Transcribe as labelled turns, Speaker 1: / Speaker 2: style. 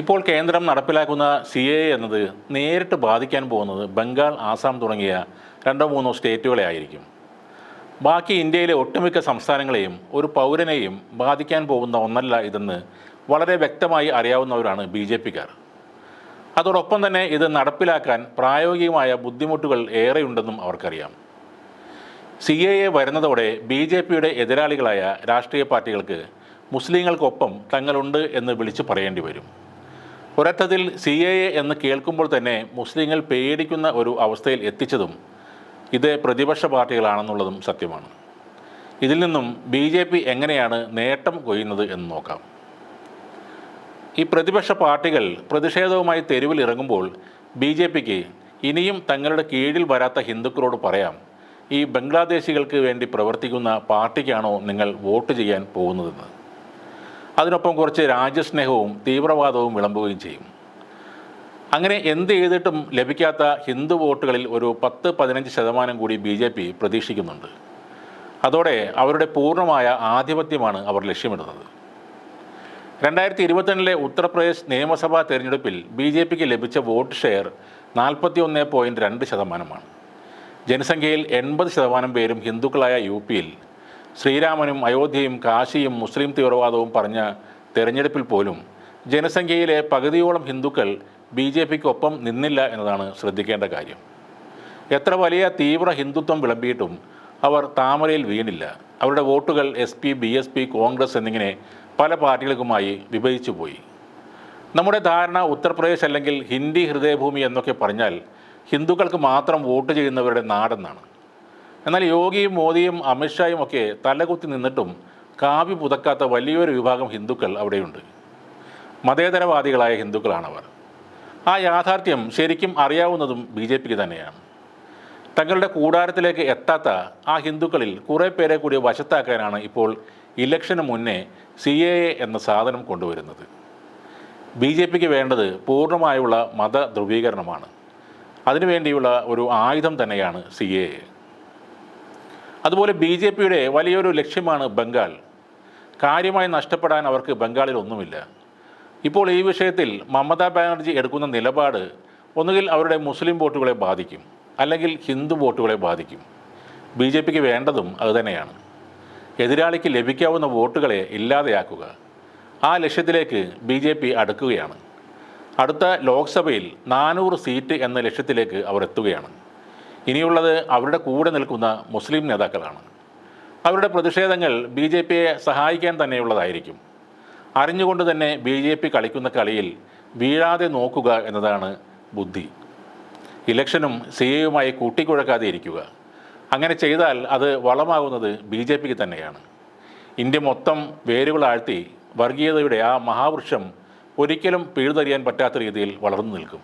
Speaker 1: ഇപ്പോൾ കേന്ദ്രം നടപ്പിലാക്കുന്ന സി എ എന്നത് നേരിട്ട് ബാധിക്കാൻ പോകുന്നത് ബംഗാൾ ആസാം തുടങ്ങിയ രണ്ടോ മൂന്നോ സ്റ്റേറ്റുകളെ ആയിരിക്കും. ബാക്കി ഇന്ത്യയിലെ ഒട്ടുമിക്ക സംസ്ഥാനങ്ങളെയും ഒരു പൗരനെയും ബാധിക്കാൻ പോകുന്ന ഒന്നല്ല ഇതെന്ന് വളരെ വ്യക്തമായി അറിയാവുന്നവരാണ് ബി ജെ പിക്കാർ. അതോടൊപ്പം തന്നെ ഇത് നടപ്പിലാക്കാൻ പ്രായോഗികമായ ബുദ്ധിമുട്ടുകൾ ഏറെയുണ്ടെന്നും അവർക്കറിയാം. സി എ എ വരുന്നതോടെ ബി ജെ പിയുടെ എതിരാളികളായ രാഷ്ട്രീയ പാർട്ടികൾക്ക് മുസ്ലിങ്ങൾക്കൊപ്പം തങ്ങളുണ്ട് എന്ന് വിളിച്ചു പറയേണ്ടി വരും. ഒരർത്ഥത്തിൽ സി എ എ എന്ന് കേൾക്കുമ്പോൾ തന്നെ മുസ്ലിങ്ങൾ പേടിക്കുന്ന ഒരു അവസ്ഥയിൽ എത്തിച്ചതും ഇത് പ്രതിപക്ഷ പാർട്ടികളാണെന്നുള്ളതും സത്യമാണ്. ഇതിൽ നിന്നും ബി ജെ പി എങ്ങനെയാണ് നേട്ടം കൊയ്യുന്നത് എന്ന് നോക്കാം. ഈ പ്രതിപക്ഷ പാർട്ടികൾ പ്രതിഷേധവുമായി തെരുവിൽ ഇറങ്ങുമ്പോൾ ബി ജെ പിക്ക് ഇനിയും തങ്ങളുടെ കീഴിൽ വരാത്ത ഹിന്ദുക്കളോട് പറയാം ഈ ബംഗ്ലാദേശികൾക്ക് വേണ്ടി പ്രവർത്തിക്കുന്ന പാർട്ടിക്കാണോ നിങ്ങൾ വോട്ട് ചെയ്യാൻ പോകുന്നതെന്ന്. അതിനൊപ്പം കുറച്ച് രാജ്യസ്നേഹവും തീവ്രവാദവും വിളമ്പുകയും ചെയ്യും. അങ്ങനെ എന്ത് ചെയ്തിട്ടും ലഭിക്കാത്ത ഹിന്ദു വോട്ടുകളിൽ ഒരു പത്ത് പതിനഞ്ച് ശതമാനം കൂടി ബി ജെ പി പ്രതീക്ഷിക്കുന്നുണ്ട്. അതോടെ അവരുടെ പൂർണമായ ആധിപത്യമാണ് അവർ ലക്ഷ്യമിടുന്നത്. രണ്ടായിരത്തി ഇരുപത്തിരണ്ടിലെ ഉത്തർപ്രദേശ് നിയമസഭാ തെരഞ്ഞെടുപ്പിൽ ബി ജെ പിക്ക് ലഭിച്ച വോട്ട് ഷെയർ നാൽപ്പത്തി ഒന്ന് പോയിന്റ് രണ്ട് ശതമാനമാണ്. ജനസംഖ്യയിൽ എൺപത് ശതമാനം പേരും ഹിന്ദുക്കളായ യു പിയിൽ ശ്രീരാമനും അയോധ്യയും കാശിയും മുസ്ലിം തീവ്രവാദവും പറഞ്ഞ തെരഞ്ഞെടുപ്പിൽ പോലും ജനസംഖ്യയിലെ പകുതിയോളം ഹിന്ദുക്കൾ ബി ജെ പിക്കൊപ്പം നിന്നില്ല എന്നതാണ് ശ്രദ്ധിക്കേണ്ട കാര്യം. എത്ര വലിയ തീവ്ര ഹിന്ദുത്വം വിളമ്പിയിട്ടും അവർ താമരയിൽ വീണില്ല. അവരുടെ വോട്ടുകൾ S P B S P Congress എന്നിങ്ങനെ പല പാർട്ടികൾക്കുമായി വിഭജിച്ചു പോയി. നമ്മുടെ ധാരണ ഉത്തർപ്രദേശ് അല്ലെങ്കിൽ ഹിന്ദി ഹൃദയഭൂമി എന്നൊക്കെ പറഞ്ഞാൽ ഹിന്ദുക്കൾക്ക് മാത്രം വോട്ട് ചെയ്യുന്നവരുടെ നാടെന്നാണ്. എന്നാൽ യോഗിയും മോദിയും അമിത്ഷായും ഒക്കെ തലകുത്തി നിന്നിട്ടും കാവ്യ പുതക്കാത്ത വലിയൊരു വിഭാഗം ഹിന്ദുക്കൾ അവിടെയുണ്ട്. മതേതരവാദികളായ ഹിന്ദുക്കളാണവർ. ആ യാഥാർത്ഥ്യം ശരിക്കും അറിയാവുന്നതും ബി ജെ പിക്ക് തന്നെയാണ്. തങ്ങളുടെ കൂടാരത്തിലേക്ക് എത്താത്ത ആ ഹിന്ദുക്കളിൽ കുറേ പേരെ കൂടി വശത്താക്കാനാണ് ഇപ്പോൾ ഇലക്ഷന് മുന്നേ സി എ എ എന്ന സാധനം കൊണ്ടുവരുന്നത്. ബി ജെ പിക്ക് വേണ്ടത് പൂർണമായുള്ള മത ധ്രുവീകരണമാണ് അതിനുവേണ്ടിയുള്ള ഒരു ആയുധം തന്നെയാണ് സി എ എ. അതുപോലെ ബി ജെ പിയുടെ വലിയൊരു ലക്ഷ്യമാണ് ബംഗാൾ. കാര്യമായി നഷ്ടപ്പെടാൻ അവർക്ക് ബംഗാളിൽ ഒന്നുമില്ല. ഇപ്പോൾ ഈ വിഷയത്തിൽ മമതാ ബാനർജി എടുക്കുന്ന നിലപാട് ഒന്നുകിൽ അവരുടെ മുസ്ലിം വോട്ടുകളെ ബാധിക്കും അല്ലെങ്കിൽ ഹിന്ദു വോട്ടുകളെ ബാധിക്കും. ബി ജെ പിക്ക് വേണ്ടതും അതുതന്നെയാണ് എതിരാളിക്ക് ലഭിക്കാവുന്ന വോട്ടുകളെ ഇല്ലാതെയാക്കുക. ആ ലക്ഷ്യത്തിലേക്ക് ബി ജെ പി അടുക്കുകയാണ്. അടുത്ത ലോക്സഭയിൽ നാനൂറ് സീറ്റ് എന്ന ലക്ഷ്യത്തിലേക്ക് അവർ എത്തുകയാണ് ഇനിയുള്ളത് അവരുടെ കൂടെ നിൽക്കുന്ന മുസ്ലിം നേതാക്കളാണ്. അവരുടെ പ്രതിഷേധങ്ങൾ ബി ജെ പിയെ സഹായിക്കാൻ തന്നെയുള്ളതായിരിക്കും. അറിഞ്ഞുകൊണ്ട് തന്നെ ബി ജെ പി കളിക്കുന്ന കളിയിൽ വീഴാതെ നോക്കുക എന്നതാണ് ബുദ്ധി. ഇലക്ഷനും സി എയുമായി കൂട്ടിക്കുഴക്കാതെ ഇരിക്കുക. അങ്ങനെ ചെയ്താൽ അത് വളമാകുന്നത് ബി ജെ പിക്ക് തന്നെയാണ്. ഇന്ത്യ മൊത്തം വേരുകളാഴ്ത്തി വർഗീയതയുടെ ആ മഹാവൃക്ഷം ഒരിക്കലും പിഴുതറിയാൻ പറ്റാത്ത രീതിയിൽ വളർന്നു നിൽക്കും.